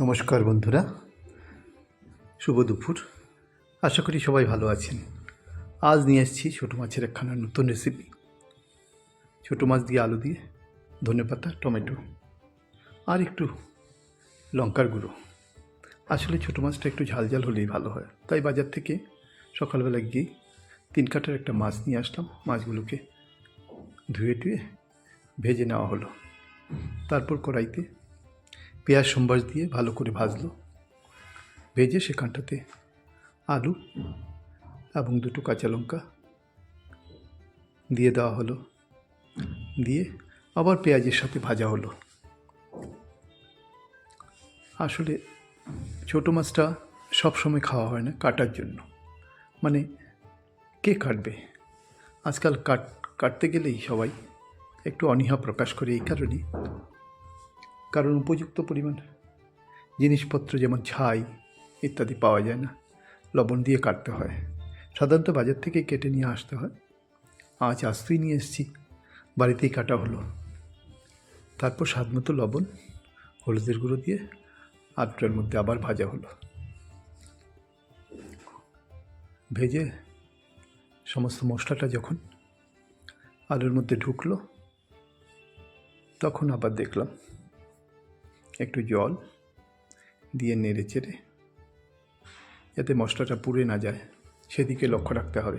নমস্কার বন্ধুরা। শুভ দুপুর। আশা করি সবাই ভালো আছেন। আজ নিয়ে এসেছি ছোটো মাছের একখানা নতুন রেসিপি ছোটো মাছ দিয়ে আলু দিয়ে ধনেপাতা টমেটো আর একটু লঙ্কার গুঁড়ো। আসলে ছোটো মাছটা একটু ঝাল ঝাল হলেই ভালো হয়। তাই বাজার থেকে সকালবেলা গিয়ে তিন কাটার একটা মাছ নিয়ে আসলাম। মাছগুলোকে ধুয়ে টুয়ে ভেজে নেওয়া হলো। তারপর কড়াইতে পেঁয়াজ সম্বাস দিয়ে ভালো করে ভাজলো। ভেজে সেখানটাতে আলু এবং দুটো কাঁচা লঙ্কা দিয়ে দেওয়া হলো। দিয়ে আবার পেঁয়াজের সাথে ভাজা হলো। আসলে ছোটো মাছটা সব সময় খাওয়া হয় না কাটার জন্য। মানে কে কাটবে? আজকাল কাট, কাটতে গেলেই সবাই একটু অনীহা প্রকাশ করে এই কারণেই। কারণ উপযুক্ত পরিমাণ। জিনিসপত্র যেমন ছাই ইত্যাদি পাওয়া যায় না। লবণ দিয়ে কাটতে হয়। সাধারণত বাজার থেকে কেটে নিয়ে আসতে হয়। আজ আসতেই নিয়ে এসেছি। বাড়িতেই কাটা হলো। তারপর স্বাদ মতো লবণ, হলুদের গুঁড়ো দিয়ে আটটার মধ্যে আবার ভাজা হলো। ভেজে সমস্ত মশলাটা যখন আলুর মধ্যে ঢুকলো, তখন আবার দেখলাম একটু জল দিয়ে নেড়ে চেড়ে যাতে মশলাটা পুড়ে না যায়, সেদিকে লক্ষ্য রাখতে হবে।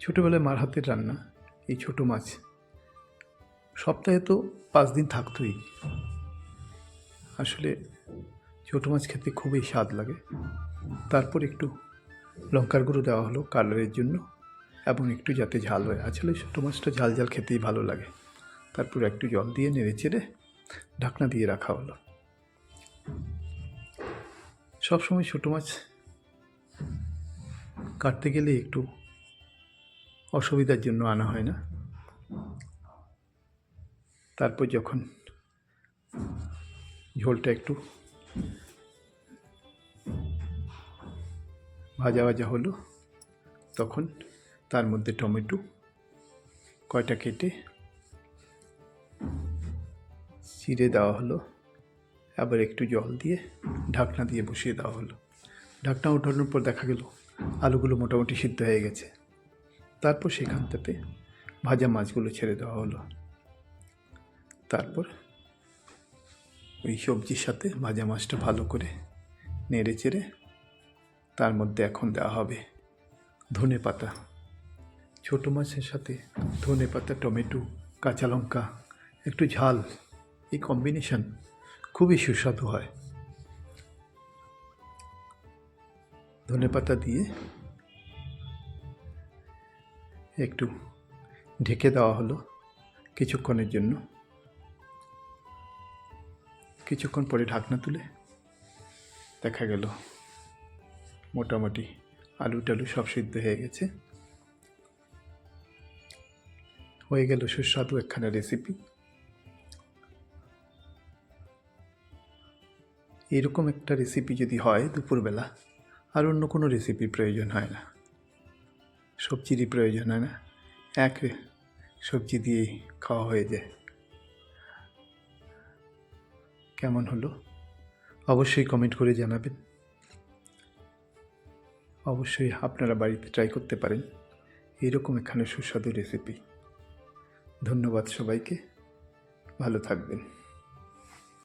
ছোটোবেলায় মার হাতের রান্না, এই ছোটো মাছ সপ্তাহে তো পাঁচ দিন থাকতোই। আসলে ছোটো মাছ খেতে খুবই স্বাদ লাগে। তারপর একটু লঙ্কার গুঁড়ো দেওয়া হলো কালারের জন্য এবং একটু যাতে ঝাল হয়। আসলে ছোটো মাছটা ঝাল ঝাল খেতেই ভালো লাগে। তারপর একটু জল দিয়ে নেড়ে চেড়ে ঢাকনা দিয়ে রাখা হলো। সবসময় ছোটো মাছ কাটতে গেলে একটু অসুবিধার জন্য আনা হয় না। তারপর যখন ঝোলটা একটু ভাজা ভাজা হলো, তখন তার মধ্যে টমেটো কয়টা কেটে চিড়ে দেওয়া হলো। আবার একটু জল দিয়ে ঢাকনা দিয়ে বসিয়ে দেওয়া হলো। ঢাকনা ওঠানোর পর দেখা গেল আলুগুলো মোটামুটি সিদ্ধ হয়ে গেছে। তারপর সেখানটাতে ভাজা মাছগুলো ছেড়ে দেওয়া হলো। তারপর ওই সবজির সাথে ভাজা মাছটা ভালো করে নেড়ে চেড়ে তার মধ্যে এখন দেওয়া হবে ধনে পাতা। ছোটো মাছের সাথে ধনে পাতা, টমেটো, কাঁচা লঙ্কা, একটু ঝাল এই কম্বিনেশন খুবই সুস্বাদু হয়। ধনে পাতা দিয়ে একটু ঢেকে দেওয়া হলো কিছুক্ষণের জন্য। কিছুক্ষণ পরে ঢাকনা তুলে দেখা গেল মোটামুটি আলু টালু সব সিদ্ধ হয়ে গেছে। হয়ে গেল সুস্বাদু একখানা রেসিপি এরকম একটা রেসিপি যদি হয় দুপুরবেলা, আর অন্য কোনো রেসিপির প্রয়োজন হয় না। সবজিরই প্রয়োজন হয় না। এক সবজি দিয়েই খাওয়া হয়ে যায়। কেমন হলো? অবশ্যই কমেন্ট করে জানাবেন। অবশ্যই আপনারা বাড়িতে ট্রাই করতে পারেন। এরকম এখানে সুস্বাদু রেসিপি ধন্যবাদ সবাইকে। ভালো থাকবেন।